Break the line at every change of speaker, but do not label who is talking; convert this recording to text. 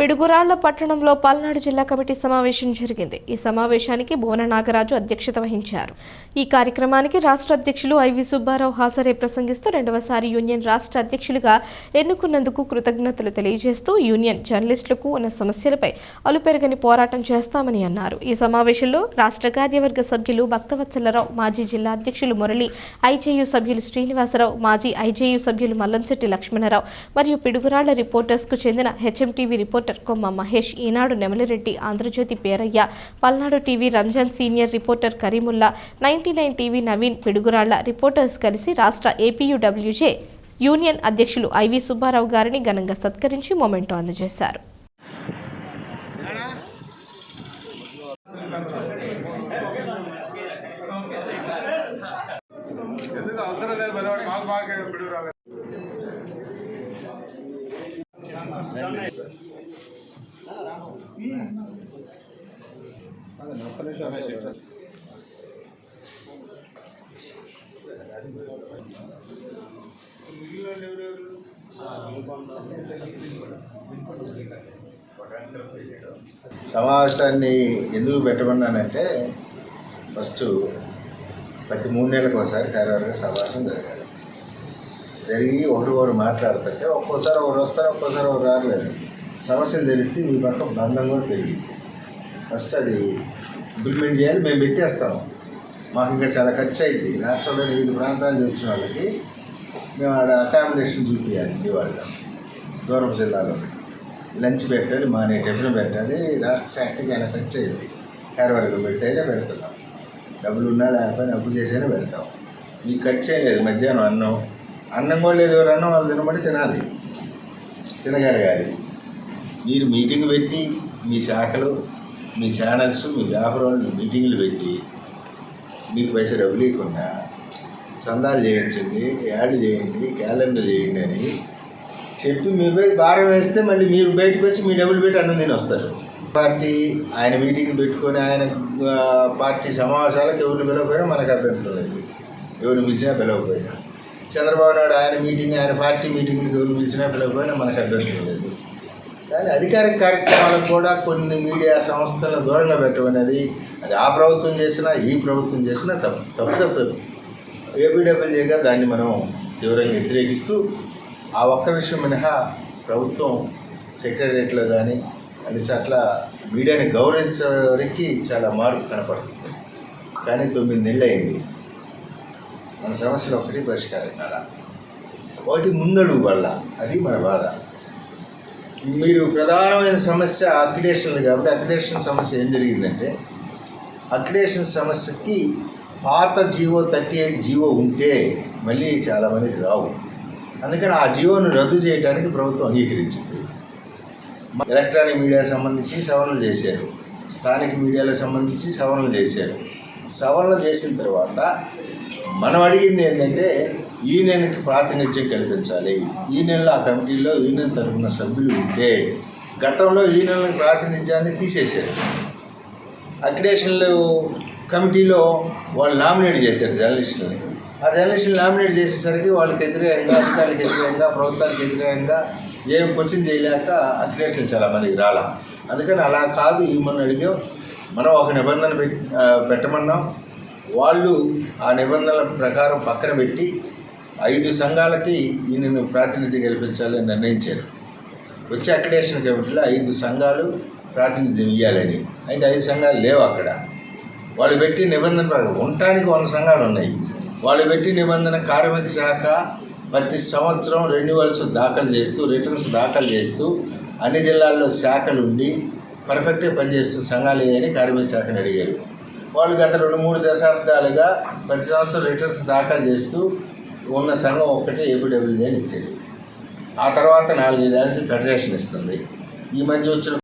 పిడుగురాళ్ళ పట్టణంలో పల్నాడు జిల్లా కమిటీ సమావేశం జరిగింది. ఈ సమావేశానికి భువన నాగరాజు అధ్యక్షత వహించారు. ఈ కార్యక్రమానికి రాష్ట్ర అధ్యక్షులు ఐవి సుబ్బారావు హాజరై ప్రసంగిస్తూ రెండవసారి యూనియన్ రాష్ట్ర అధ్యక్షులుగా ఎన్నుకున్నందుకు కృతజ్ఞతలు తెలియజేస్తూ యూనియన్ జర్నలిస్టులకు ఉన్న సమస్యలపై అలుపెరగని పోరాటం చేస్తామని అన్నారు. ఈ సమావేశంలో రాష్ట్ర కార్యవర్గ సభ్యులు భక్తవత్సలరావు మాజీ జిల్లా అధ్యక్షులు మురళి ఐజేయు సభ్యులు శ్రీనివాసరావు మాజీ ఐజేయు సభ్యులు మల్లంశెట్టి లక్ష్మణరావు మరియు పిడుగురాళ్ళ రిపోర్టర్స్కు చెందిన HMTV reporter Komma Mahesh Eenadu Nemalireddy Andhrajyothi Perayya Palnadu TV Ramzan senior reporter Karimulla ninety nine TV Naveen Piduguralla reporters కలిసి రాష్ట్ర ఏపీయూడబ్ల్యూజే యూనియన్ అధ్యక్షులు ఐవి సుబ్బారావు గారిని ఘనంగా సత్కరించి మొమెంటో అందజేశారు.
ఎందుకు అవసరం లేదు మాకు బాగా
సమావేశాన్ని ఎందుకు పెట్టమన్నానంటే ఫస్ట్ ప్రతి మూడు నెలలకు ఒకసారి కార్యవర్గ సమావేశం జరగాలి. జరిగి ఒకటి ఒకరు మాట్లాడుతుంటే ఒక్కోసారి ఒకరు వస్తారు ఒక్కోసారి ఒకరు రాలేదు. సమస్యలు తెలిస్తే మీ పక్క బంధం కూడా పెరిగింది. ఫస్ట్ అది ఇంప్లిమెంట్ చేయాలి మేము పెట్టేస్తాం. మాకు ఇంకా చాలా ఖర్చు అయింది. రాష్ట్రంలోని ఐదు ప్రాంతాలు వచ్చిన వాళ్ళకి మేము ఆడ అకామిడేషన్ చూపించాలి విజయవాడలో దూరం జిల్లాలో లంచ్ పెట్టాలి మానే టిఫిన్ పెట్టాలి రాష్ట్ర శాఖకి చాలా ఖర్చు అయింది. కార్యవర్గం పెడితేనే పెడుతున్నాం డబ్బులు ఉన్నా లేకపోయినా అప్పు చేసైనా పెడతాం. మీకు ఖర్చు చేయలేదు మధ్యాహ్నం అన్నం అన్నం కూడా లేదు ఎవరన్నా అన్నం వాళ్ళు తినబడి తినాలి. తినగలగాలి మీరు మీటింగ్ పెట్టి మీ శాఖలు మీ ఛానల్స్ మీ వ్యాపార వాళ్ళు మీటింగ్లు పెట్టి మీకు పైసలు డబ్బులు ఇవ్వకుండా సందాలు చేయించండి యాడ్ చేయండి క్యాలెండర్ చేయండి అని చెప్పి మీరు పోయి భారం వేస్తే మళ్ళీ మీరు బయటకు వచ్చి మీ డబ్బులు పెట్టి అన్నం తిని వస్తారు. పార్టీ ఆయన మీటింగ్ పెట్టుకొని ఆయన పార్టీ సమావేశాలకు ఎవరిని పిలవకపోయినా మనకు అభ్యంతరం లేదు. ఎవరిని పిలిచినా పిలవకపోయినా. చంద్రబాబు నాయుడు ఆయన మీటింగ్ ఆయన పార్టీ మీటింగ్కి ఎవరు పిలిచినా పిలవకపోయినా మనకు అభ్యంతరం లేదు. కానీ అధికారిక కార్యక్రమాలకు కూడా కొన్ని మీడియా సంస్థలను దూరంగా పెట్టమనేది అది ఆ ప్రభుత్వం చేసినా ఈ ప్రభుత్వం చేసినా తప్పు తప్పు తప్పదు. ఏపీడబ్ల్యూజేగా దాన్ని మనం తీవ్రంగా వ్యతిరేకిస్తూ ఆ ఒక్క విషయం మినహా ప్రభుత్వం సెక్రటరియట్లో కానీ అన్ని చోట్ల మీడియాని గౌరవించడానికి చాలా మార్పు కనపడుతుంది. కానీ తొమ్మిది నెలలు అయింది మన సమస్యలు ఒకటి పరిష్కారం కాదా. ఒకటి ముందడుగు వల్ల అది మన బాధ. మీరు ప్రధానమైన సమస్య అక్రిడేషన్ కాబట్టి అక్రిడేషన్ సమస్య ఏం జరిగిందంటే అక్రిడేషన్ సమస్యకి పాత జీవో థర్టీ ఎయిట్ జీవో ఉంటే మళ్ళీ చాలామందికి రావు. అందుకని ఆ జీవోను రద్దు చేయడానికి ప్రభుత్వం అంగీకరించింది. ఎలక్ట్రానిక్ మీడియా సంబంధించి సవరణలు చేశారు. స్థానిక మీడియాలకు సంబంధించి సవరణలు చేశారు. సవరణ చేసిన తర్వాత మనం అడిగింది ఏంటంటే యూనియన్కి ప్రాతినిధ్యం కల్పించాలి. యూనియన్లో ఆ కమిటీలో యూనియన్ తరఫున సభ్యులు ఉంటే గతంలో యూనియన్ ప్రాతినిధ్యాన్ని తీసేశారు. అక్రిడేషన్లు కమిటీలో వాళ్ళు నామినేట్ చేశారు జర్నలిస్టులని. ఆ జర్నలిస్టులు నామినేట్ చేసేసరికి వాళ్ళకి వ్యతిరేకంగా అధికారులకు వ్యతిరేకంగా ప్రభుత్వానికి వ్యతిరేకంగా ఏం క్వశ్చన్ చేయలేక అక్రిడేషన్ చాలా మందికి రాలా. అందుకని అలా కాదు ఇవ్వమని అడిగాం. మనం ఒక నిబంధన పెట్టమన్నాం. వాళ్ళు ఆ నిబంధనల ప్రకారం పక్కన పెట్టి ఐదు సంఘాలకి ఈయనను ప్రాతినిధ్యం కల్పించాలని నిర్ణయించారు. వచ్చే అక్రిడేషన్ కమిటీలో ఐదు సంఘాలు ప్రాతినిధ్యం ఇవ్వాలని అయితే ఐదు సంఘాలు లేవు అక్కడ. వాళ్ళు పెట్టి నిబంధన ప్రకారం ఉండటానికి వంద సంఘాలు ఉన్నాయి. వాళ్ళు పెట్టి నిబంధన కార్మిక శాఖ ప్రతి సంవత్సరం రెన్యువల్స్ దాఖలు చేస్తూ రిటర్న్స్ దాఖలు చేస్తూ అన్ని జిల్లాల్లో శాఖలు ఉండి పర్ఫెక్ట్గా పనిచేస్తూ సంఘాలు అని కార్మిక శాఖను అడిగారు. వాళ్ళు గత రెండు మూడు దశాబ్దాలుగా ప్రతి సంవత్సరం రిటర్న్స్ దాఖలు చేస్తూ ఉన్న సంఘం ఒక్కటే ఏపీడబ్ల్యూజీ అని ఇచ్చారు ఆ తర్వాత నాలుగైదు ఫెడరేషన్ ఇస్తుంది. ఈ మధ్య వచ్చిన